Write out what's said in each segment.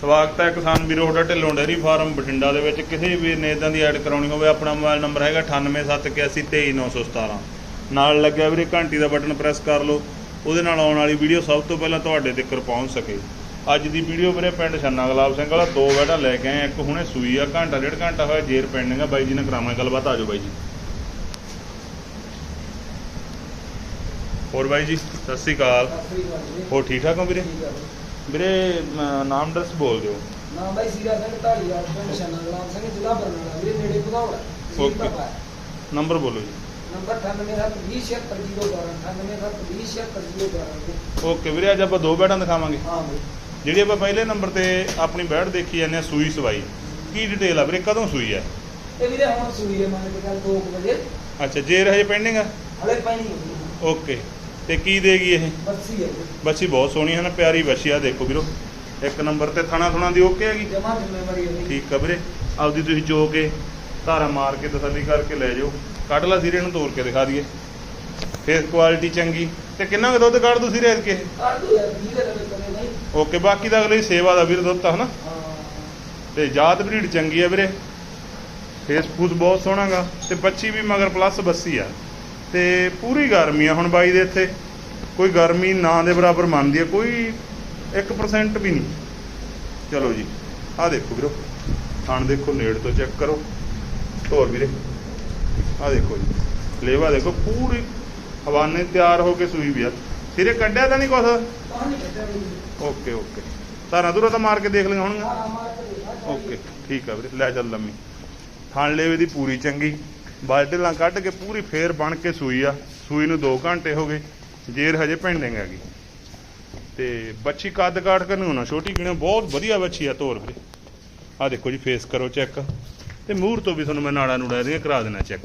ਸਵਾਗਤ ਹੈ ਕਿਸਾਨ ਵੀਰੋ, ਤੁਹਾਡਾ ਢਿੱਲੋਂ ਡੇਅਰੀ ਫਾਰਮ ਬਠਿੰਡਾ ਦੇ ਵਿੱਚ। ਕਿਸੇ ਵੀ ਨੇ ਇਦਾਂ ਦੀ ਐਡ ਕਰਾਉਣੀ ਹੋਵੇ, ਆਪਣਾ ਮੋਬਾਈਲ ਨੰਬਰ ਹੈਗਾ 9871823917 ਨਾਲ ਲੱਗਿਆ ਵੀਰੇ, ਘੰਟੀ ਦਾ ਬਟਨ ਪ੍ਰੈਸ ਕਰ ਲਓ। ਉਹਦੇ ਨਾਲ ਆਉਣ ਵਾਲੀ ਵੀਡੀਓ ਸਭ ਤੋਂ ਪਹਿਲਾਂ ਤੁਹਾਡੇ ਤੱਕ ਪਹੁੰਚ ਸਕੇ। ਅੱਜ ਦੀ ਵੀਡੀਓ ਵੀਰੇ, ਪਿੰਡ ਛੰਨਾ ਗੁਲਾਬ ਸਿੰਘ ਵਾਲਾ, ਦੋ ਬੈਠਾ ਲੈ ਕੇ ਆਏ ਇੱਕ ਹੁਣੇ ਸੂਈ ਆ, ਘੰਟਾ, ਡੇਢ ਘੰਟਾ ਹੋਇਆ ਜੇਰ ਪੈਂਡਿੰਗ ਆ ਬਾਈ ਜੀ ਨੇ ਕਰਾਵਾਂਗੇ ਗੱਲਬਾਤ ਆਜੋ ਬਾਈ ਜੀ। ਹੋਰ ਬਾਈ ਜੀ, ਸਤਿ ਸ੍ਰੀ ਅਕਾਲ। ਹੋਰ ਠੀਕ ਠਾਕ ਹੋ ਵੀਰੇ? ਵੀਰੇ ਨਾਮ ਡਰਸ ਬੋਲ ਦਿਓ। ਨਾਮ ਬਾਈ ਸੀਰਾ ਸਿੰਘ ਢਾਲੀਵਾਲ ਪਿੰਡ ਸ਼ਾਨਾ ਗੁਲਾਮ ਸਿੰਘ ਜ਼ਿਲ੍ਹਾ ਬਰਨਾਲਾ। ਵੀਰੇ ਨੇੜੇ ਭਗੌੜਾ Okay. ਨੰਬਰ ਬੋਲੋ ਜੀ। ਨੰਬਰ 9872076012 9872076012 ਓਕੇ ਵੀਰੇ ਅੱਜ ਆਪਾਂ ਦੋ ਬੈਡਾਂ ਦਿਖਾਵਾਂਗੇ। ਹਾਂ ਬਾਈ ਜਿਹੜੀ ਆਪਾਂ ਪਹਿਲੇ ਨੰਬਰ ਤੇ ਆਪਣੀ ਬੈਡ ਦੇਖੀ ਜਾਂਦੇ ਆ ਸੂਈ ਸਵਾਈ। ਕੀ ਡਿਟੇਲ ਆ ਵੀਰੇ ਕਦੋਂ ਸੂਈ ਹੈ ਇਹ ਵੀਰੇ ਹੁਣ ਸੂਈ ਹੈ ਮੰਨ ਕੇ ਕੱਲ 2 ਵਜੇ। ਅੱਛਾ ਜੇਰ ਹਜੇ ਪੈਂਡਿੰਗ ਆ? ਹਲੇ ਪੈਣੀ ਓਕੇ ਤੇ ਕੀ ਦੇਗੀ ਇਹ? ਬੱਸੀ ਹੈ ਬੱਚੀ ਬਹੁਤ ਸੋਹਣੀ ਹੈ ਨਾ ਪਿਆਰੀ ਬੱਚੀ ਆ ਦੇਖੋ ਵੀਰੋ। ਇੱਕ ਨੰਬਰ ਤੇ ਥਣਾ ਥੁਣਾ ਦੀ ਓਕੇ ਹੈਗੀ? ਜਮਾ ਜ਼ਿੰਮੇਵਾਰੀ ਹੈ ਠੀਕ ਆ ਵੀਰੇ। ਆਪਦੀ ਤੁਸੀਂ ਚੋ ਕੇ ਧਾਰਾ ਮਾਰ ਕੇ ਤਸੱਲੀ ਕਰਕੇ ਲੈ ਜਾਓ। ਕੱਢ ਲਾ ਸੀਰੇ ਨੂੰ ਤੋੜ ਕੇ ਦਿਖਾ ਦਈਏ। ਫੇਸ ਕੁਆਲਿਟੀ ਚੰਗੀ। ਤੇ ਕਿੰਨਾ ਕੁ ਦੁੱਧ ਕੱਢ ਦੋ ਸੀਰੇ ਕੇ ਕਰ ਦੋ ਯਾਰ 20 ਦੇ ਰਵੇ ਕਰੇ ਨਹੀਂ। ਓਕੇ ਬਾਕੀ ਦਾ ਅਗਲੀ ਸੇਵਾ ਦਾ ਵੀਰ ਦੁੱਧ ਤਾਂ ਹਨਾ? ਤੇ ਜਾਤ ਬਰੀਡ ਚੰਗੀ ਆ ਵੀਰੇ। ਫੇਸ ਫੂਸ ਬਹੁਤ ਸੋਹਣਾਗਾ ਤੇ ਬੱਚੀ ਵੀ ਮਗਰ ਪਲੱਸ ਬੱਸੀ ਆ। ਤੇ ਪੂਰੀ ਗਰਮੀ ਆ ਹੁਣ ਬਾਈ ਦੇ ਇੱਥੇ। ਕੋਈ ਗਰਮੀ ਨਾ ਦੇ ਬਰਾਬਰ ਮੰਨਦੀ ਹੈ ਕੋਈ 1% ਵੀ ਨਹੀਂ। ਚਲੋ ਜੀ, ਆਹ ਦੇਖੋ ਵੀਰੋ, ਥਣ ਦੇਖੋ, ਨੇੜ ਤੋਂ ਚੈੱਕ ਕਰੋ। ਹੋਰ ਵੀਰੇ, ਆਹ ਦੇਖੋ ਜੀ, ਲੇਵਾ ਦੇਖੋ, ਪੂਰੀ ਹਵਾਨੇ ਤਿਆਰ ਹੋ ਕੇ ਸੂਈ ਵੀ ਆ। ਸਿਰੇ ਕੱਢਿਆ ਤਾਂ ਨਹੀਂ ਕੁਛ? Okay okay. ਧਾਰਾਂ ਦੂਰਾ ਤਾਂ ਮਾਰ ਕੇ ਦੇਖ ਲਈਆਂ ਹੋਣਗੀਆਂ। ਓਕੇ, ਠੀਕ ਆ ਵੀਰੇ, ਲੈ ਚੱਲ ਲੰਮੀ। ਥਣ ਲੇਵੇ ਦੀ ਪੂਰੀ ਚੰਗੀ। ਬਾਲਟੀਲਾਂ ਕੱਢ ਕੇ ਪੂਰੀ ਫੇਰ ਬਣ ਕੇ ਸੂਈ ਆ। ਸੂਈ ਨੂੰ 2 ਘੰਟੇ ਹੋ ਗਏ ਜੇਰ ਹਜੇ ਪੈਂਡਿੰਗ ਹੈਗੀ। ਤੇ ਬੱਚੀ ਕੱਦ ਕਾਠ ਕਰਨੀ ਹੋਣਾ, ਛੋਟੀ ਗਿਣੋ ਬਹੁਤ ਵਧੀਆ ਬੱਚੀ ਆ ਤੋਰ ਵੀਰੇ। ਆ ਦੇਖੋ ਜੀ ਫੇਸ ਕਰੋ ਚੈੱਕ ਤੇ ਮੂਹਰ ਤੋਂ ਵੀ ਤੁਹਾਨੂੰ ਮੈਂ ਨਾੜਾ ਨੂੜਾ ਇਹਦੀਆਂ ਕਰਾ ਦੇਣਾ ਚੈੱਕ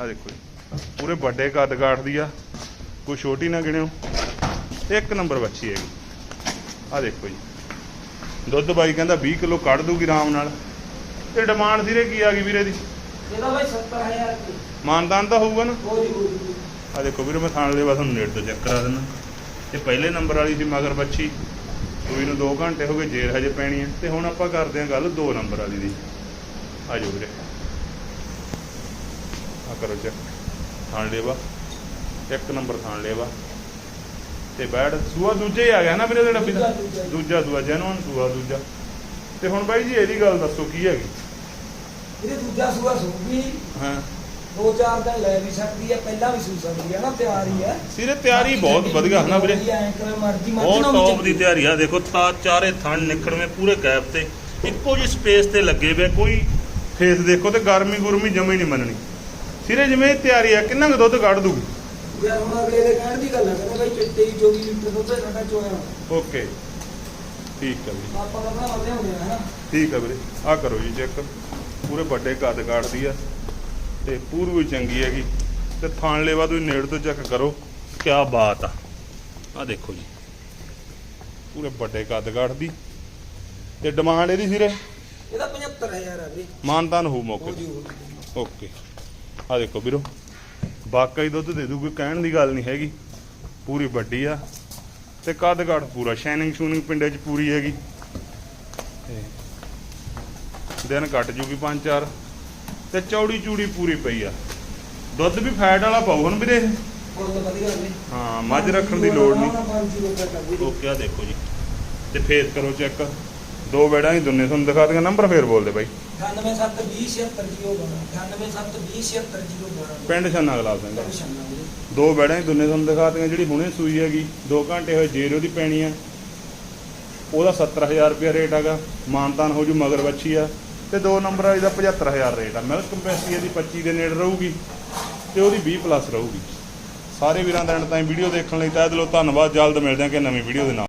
ਆ ਦੇਖੋ ਜੀ, ਪੂਰੇ ਵੱਡੇ ਕੱਦ ਕਾਠ ਦੀ ਆ। ਕੋਈ ਛੋਟੀ ਨਾ ਗਿਣਿਓ। ਇੱਕ ਨੰਬਰ ਬੱਚੀ ਹੈਗੀ। ਆ ਦੇਖੋ ਜੀ। ਦੁੱਧ ਬਾਈ ਕਹਿੰਦਾ 20 ਕਿਲੋ ਕੱਢ ਦੂਗੀ ਆਰਾਮ ਨਾਲ। ਤੇ ਡਿਮਾਂਡ ਸਿਰੇ ਕੀ ਆ ਗਈ ਵੀਰੇ ਦੀ? ਇਹਦਾ ਬਾਈ 70000 ਰੁਪਏ। ਮਾਨਦਾਨ ਤਾਂ ਹੋਊਗਾ ਨਾ? ਹੋ ਜੀ ਹੋ ਜੀ ਆ ਦੇਖੋ ਵੀਰੇ ਮੈਂ ਥਾਣ ਦੇ ਬਸ ਤੁਹਾਨੂੰ ਨੇੜ ਤੋਂ ਚੈੱਕ ਕਰਾ ਦਿੰਦਾ। ਇਹ ਪਹਿਲੇ ਨੰਬਰ ਵਾਲੀ ਸੀ ਮਗਰ ਬੱਚੀ। ਸੂਈ ਨੂੰ 2 ਘੰਟੇ ਹੋ ਗਏ ਜੇਰ ਹਜੇ ਪੈਣੀ ਹੈ। ਤੇ ਹੁਣ ਆਪਾਂ ਕਰਦੇ ਹਾਂ ਗੱਲ 2 ਨੰਬਰ ਵਾਲੀ ਦੀ। ਆ ਜਾਓ ਵੀਰੇ। ਆ ਕਰੋ ਚੈੱਕ। ਥਾਣ ਲੇਵਾ ਇੱਕ ਨੰਬਰ ਥਾਣ ਲੇਵਾ ਤੇ ਬੈਡ ਸੂਆ ਦੂਜੇ ਹੀ ਆ ਗਿਆ ਨਾ ਵੀਰੇ ਜਿਹੜਾ। ਦੂਜਾ ਸੂਆ ਜੈਨੂਨ ਸੂਆ ਦੂਜਾ। ਤੇ ਹੁਣ ਬਾਈ ਜੀ ਇਹਦੀ ਗੱਲ ਦੱਸੋ ਕੀ ਹੈਗੀ? ਇਹਦੇ ਦੂਜਾ ਸੂਆ ਸੂਗੀ ਹਾਂ। ਦੋ ਚਾਰ ਦਿਨ ਲੈ ਵੀ ਸਕਦੀ ਹੈ ਪਹਿਲਾਂ ਵੀ ਸੂ ਸਕਦੀ ਹੈ ਨਾ ਤਿਆਰ ਹੀ ਹੈ ਸਿਰੇ ਤਿਆਰੀ ਬਹੁਤ ਵਧੀਆ ਹੈ ਨਾ ਵੀਰੇ? ਐਂ ਕਿਵੇਂ ਮਰਜ਼ੀ ਮੱਝ ਬਹੁਤ ਨਾਲ ਵੀ ਟੌਪ। ਦੀ ਤਿਆਰੀ ਆ। ਦੇਖੋ ਤਾਂ ਚਾਰੇ ਥਣ ਨਿਕੜਵੇਂ ਪੂਰੇ ਗੈਪ ਤੇ। ਇੱਕੋ ਜਿਹੀ ਸਪੇਸ ਤੇ ਲੱਗੇ ਵੇ ਕੋਈ ਫੇਸ ਦੇਖੋ ਤੇ ਗਰਮੀ ਗੁਰਮੀ ਜਮੇ ਨਹੀਂ ਮੰਨਣੀ। ਸਿਰੇ ਜਿਵੇਂ ਤਿਆਰੀ ਆ ਕਿੰਨਾ ਕੁ ਦੁੱਧ ਕੱਢ ਦੂਗੀ? ਯਾਰ ਹੁਣ ਅਗਲੇ ਦੇ ਕਹਿਣ ਦੀ ਗੱਲ ਹੈ ਕਹਿੰਦੇ ਬਾਈ 23 24 ਲੀਟਰ ਦੁੱਧ ਸਾਡਾ ਚੋਇਆ। ਓਕੇ। ਠੀਕ ਆ ਵੀਰੇ। ਆਪਾਂ ਤਾਂ ਬਣਾਉਂਦੇ ਹੁੰਦੇ ਆ ਠੀਕ ਆ ਵੀਰੇ। ਆ ਕਰੋ ਜੀ ਚੈੱਕ। ਪੂਰੇ ਵੱਡੇ ਕੱਦ ਕਾਟਦੀ ਆ ਤੇ ਪੂਰੀ ਵੀ ਚੰਗੀ ਹੈਗੀ। ਤੇ ਥਾਣ ਲੇਵਾ ਤੁਸੀਂ ਨੇੜ ਤੋਂ ਚੈੱਕ ਕਰੋ ਕੀ ਬਾਤ ਆ। ਆ ਦੇਖੋ ਜੀ ਪੂਰੇ ਵੱਡੇ ਕੱਦ ਕਾਟਦੀ ਤੇ ਡਿਮਾਂਡ ਇਹਦੀ ਸਿਰੇ? ਇਹਦਾ 75000 ਆ ਵੀਰੇ। ਮਾਨਤਾਨ ਹੋ ਮੌਕੇ। ਓਕੇ। ਆ ਦੇਖੋ ਵੀਰੋ ਵਾਕਈ ਦੁੱਧ ਦੇ ਦੂ ਕੋਈ ਕਹਿਣ ਦੀ ਗੱਲ ਨਹੀਂ ਹੈਗੀ। ਪੂਰੀ ਵੱਡੀ ਆ। ਤੇ ਕੱਦ ਕਾਠ ਪੂਰਾ ਸ਼ਾਈਨਿੰਗ ਸ਼ੂਨਿੰਗ ਪਿੰਡੇ 'ਚ ਪੂਰੀ ਹੈਗੀ। ਤੇ ਦਿਨ ਕੱਟ ਜੂਗੀ ਪੰਜ ਚਾਰ। ਤੇ ਚੌੜੀ ਚੂੜੀ ਪੂਰੀ ਪਈ ਆ। ਦੁੱਧ ਵੀ ਫੈਟ ਵਾਲਾ ਪਾਉ ਹੁਣ ਵੀਰੇ ਹਾਂ ਮੱਝ ਰੱਖਣ ਦੀ ਲੋੜ ਨਹੀਂ। 5 ਕਿਲੋ ਤੱਕ ਆ ਵੀਰੇ। ਓਕੇ ਆ ਦੇਖੋ ਜੀ। ਤੇ ਫੇਸ ਕਰੋ ਚੈੱਕ। ਦੋ ਬੈੜਾਂ ਹੀ ਦੁੰਨੇ ਤੁਹਾਨੂੰ ਦਿਖਾ ਦਿਆਂ ਨੰਬਰ ਫੇਰ ਬੋਲਦੇ ਬਾਈ। 9772076012 9772076012 ਪਿੰਡ ਛੰਨਾ ਗਲਾਬ ਸਿੰਘ ਦੋ ਬੈੜਾਂ ਹੀ ਦੁੰਨੇ ਤੁਹਾਨੂੰ ਦਿਖਾਤੀਆਂ ਜਿਹੜੀ ਹੁਣੇ ਸੂਈ ਹੈਗੀ। 2 ਘੰਟੇ ਹੋਏ ਜੇਰੋ ਦੀ ਪੈਣੀ ਆ। ਉਹਦਾ 70000 ਰੁਪਿਆ ਰੇਟ ਹੈਗਾ। ਮਾਨਤਾਨ ਹੋ ਜੂ ਮਗਰ ਬੱਚੀ ਆ। ਤੇ ਦੋ ਨੰਬਰ ਵਾਲੀ ਦਾ 75000 ਰੇਟ ਆ। ਮਿਲਕ ਕੰਪੈਸੀ ਇਹਦੀ 25 ਦੇ ਨੇੜੇ ਰਹੂਗੀ ਤੇ ਉਹਦੀ 20 ਪਲੱਸ ਰਹੂਗੀ। ਸਾਰੇ ਵੀਰਾਂ ਦਾ ਐਂਡ ਤਾਈਂ ਵੀਡੀਓ ਦੇਖਣ ਲਈ ਤਹਿ ਦਿਲੋਂ ਧੰਨਵਾਦ। ਜਲਦ ਮਿਲਦੇ ਹਾਂ ਕਿ ਨਵੀਂ ਵੀਡੀਓ ਦੇ ਨਾਲ।